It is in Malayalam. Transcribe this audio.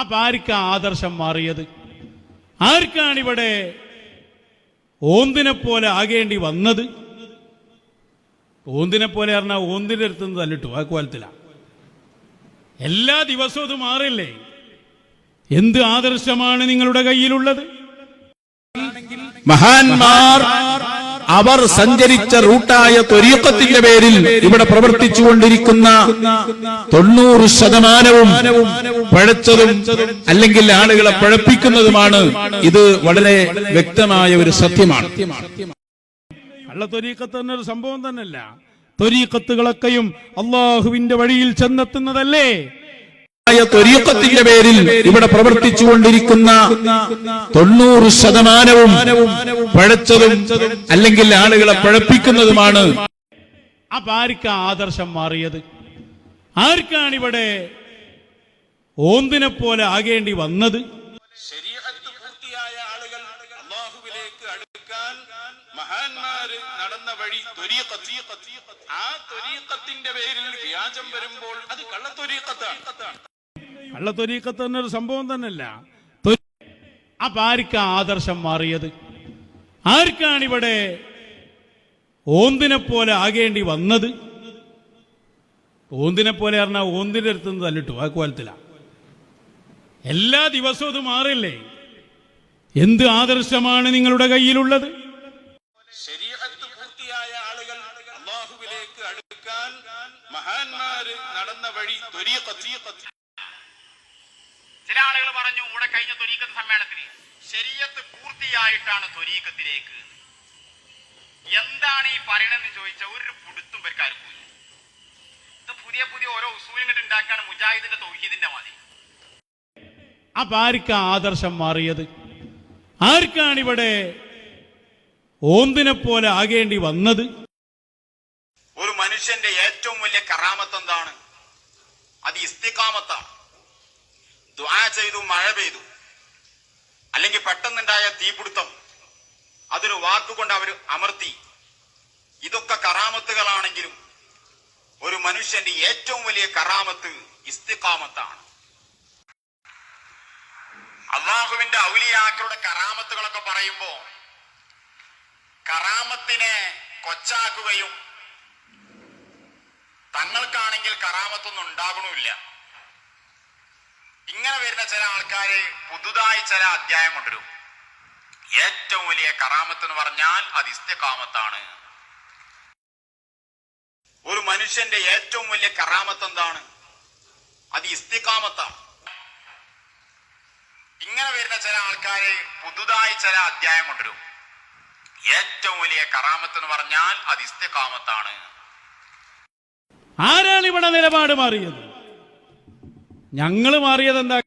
അപ്പൊ ആർക്കാ ആദർശം മാറിയത്? ആർക്കാണിവിടെ ഓന്തിനെ പോലെ ആകേണ്ടി വന്നത്? ഓന്തിനെ പോലെ പറഞ്ഞാൽ ഓന്തിന്റെ അടുത്ത് നിന്ന് തല്ലിട്ടു ആ കോലത്തിലാണ് എല്ലാ ദിവസവും ഇത് മാറില്ലേ? എന്ത് ആദർശമാണ് നിങ്ങളുടെ കയ്യിലുള്ളത്? മഹാന്മാർ അവർ സഞ്ചരിച്ച റൂട്ടായ ത്വരീക്കത്തിന്റെ പേരിൽ ഇവിടെ പ്രവർത്തിച്ചുകൊണ്ടിരിക്കുന്ന തൊണ്ണൂറ് ശതമാനവും പഴച്ചതും അല്ലെങ്കിൽ ആളുകളെ പഴപ്പിക്കുന്നതുമാണ് ഇത് വളരെ വ്യക്തമായ ഒരു സത്യമാണ്. കള്ള ത്വരീക്കത്ത് തന്നെ ഒരു സംഭവം തന്നെയല്ല. തൊരീക്കത്തുകളൊക്കെയും അള്ളാഹുവിന്റെ വഴിയിൽ ചെന്നെത്തുന്നതല്ലേ? ത്വരീക്കത്തിന്റെ പേരിൽ ഇവിടെ പ്രവർത്തിച്ചുകൊണ്ടിരിക്കുന്ന തൊണ്ണൂറ് ശതമാനവും പഴച്ചതും അല്ലെങ്കിൽ ആളുകളെ പഴപ്പിക്കുന്നതുമാണ്. അപ്പൊ ആർക്കാ ആദർശം മാറിയത്? ആർക്കാണ് ഇവിടെ ഓന്തിനെ പോലെ ആകേണ്ടി വന്നത്? ശരീഅത്ത് പൂർത്തിയായ ആളുകൾ അള്ളാഹുവിലേക്ക് അടുക്കാൻ മഹാന്മാര് നടന്ന വഴി. ആ ത്വരീഖത്തിന്റെ പേരിൽ വ്യാജം വരുമ്പോൾ അത് കള്ളത്തൊരീക്കത്താണ് കള്ള തൊരീക്കത്ത് തന്നെ ഒരു സംഭവം തന്നെയല്ല. അപ്പൊ ആർക്കാ ആദർശം മാറിയത്? ആർക്കാണ് ഇവിടെ ഓന്തിനെ പോലെ ആകേണ്ടി വന്നത്? ഓന്തിനെ പോലെ പറഞ്ഞാൽ ഓന്തിന്റെ അടുത്ത് നിന്ന് തല്ലിട്ടു ആ കോലത്തിലാ. എല്ലാ ദിവസവും ഇത് മാറില്ലേ? എന്ത് ആദർശമാണ് നിങ്ങളുടെ കയ്യിലുള്ളത്? പൂർത്തിയായ ആളുകൾ മഹാന്മാര് നടന്ന വഴി. ചില ആളുകൾ പറഞ്ഞു ഇവിടെ കഴിഞ്ഞ തൊരീക്കത്ത് സമ്മേളനത്തിൽ ശരീരത്ത് പൂർത്തിയായിട്ടാണ് തൊരീക്കത്തിലേക്ക് എന്താണ് ഈ പറയണെന്ന് ചോദിച്ച ഒരു പുടുത്തും പേർക്കാർക്കും ഇല്ല. ഇത് പുതിയ പുതിയ ഓരോ ഉസൂലിങ്ങൾ ഉണ്ടാക്കാണ് മുജാഹിദിന്റെ തൗഹീദിന്റെ മതി അപ്പൊ ആർക്കാ ആദർശം മാറിയത്? ആർക്കാണ് ഇവിടെ ഓന്തിനെ പോലെ ആകേണ്ടി വന്നത്? ഒരു മനുഷ്യന്റെ ഏറ്റവും വലിയ കറാമത്ത് എന്താണ്? അത് ഇസ്തിക്കാമത്താണ് ദുആ ചെയ്തു മഴ പെയ്തു. അല്ലെങ്കിൽ പെട്ടെന്നുണ്ടായ തീപിടുത്തം. അതൊരു വാക്കുകൊണ്ട് അവർ അമർത്തി. ഇതൊക്കെ കറാമത്തുകളാണെങ്കിലും ഒരു മനുഷ്യന്റെ ഏറ്റവും വലിയ കറാമത്ത് ഇസ്തിഖാമത്താണ്. അള്ളാഹുവിന്റെ ഔലിയാക്കളുടെ കറാമത്തുകളൊക്കെ പറയുമ്പോ കറാമത്തിനെ കൊച്ചാക്കുകയും തങ്ങൾക്കാണെങ്കിൽ കറാമത്തൊന്നും ഉണ്ടാകണമില്ല ഇങ്ങനെ വരുന്ന ചില ആൾക്കാര് പുതുതായി ചില അധ്യായം കൊണ്ടുവരും. ഏറ്റവും വലിയ കറാമത്ത് എന്ന് പറഞ്ഞാൽ അത് ഇസ്തകാമത്താണ് ഒരു മനുഷ്യന്റെ ഏറ്റവും വലിയ കറാമത്ത് എന്താണ്? അത് ഇസ്തിക്കാമത്താണ് ഇങ്ങനെ വരുന്ന ചില ആൾക്കാര് പുതുതായി ചില അധ്യായം കൊണ്ടുവരും. ഏറ്റവും വലിയ കറാമത്ത് എന്ന് പറഞ്ഞാൽ അത് ഇസ്തിക്കാമത്താണ് ആരാണ് ഇവിടെ നിലപാട് മാറിയത്? ഞങ്ങൾ മാറിയത് എന്താ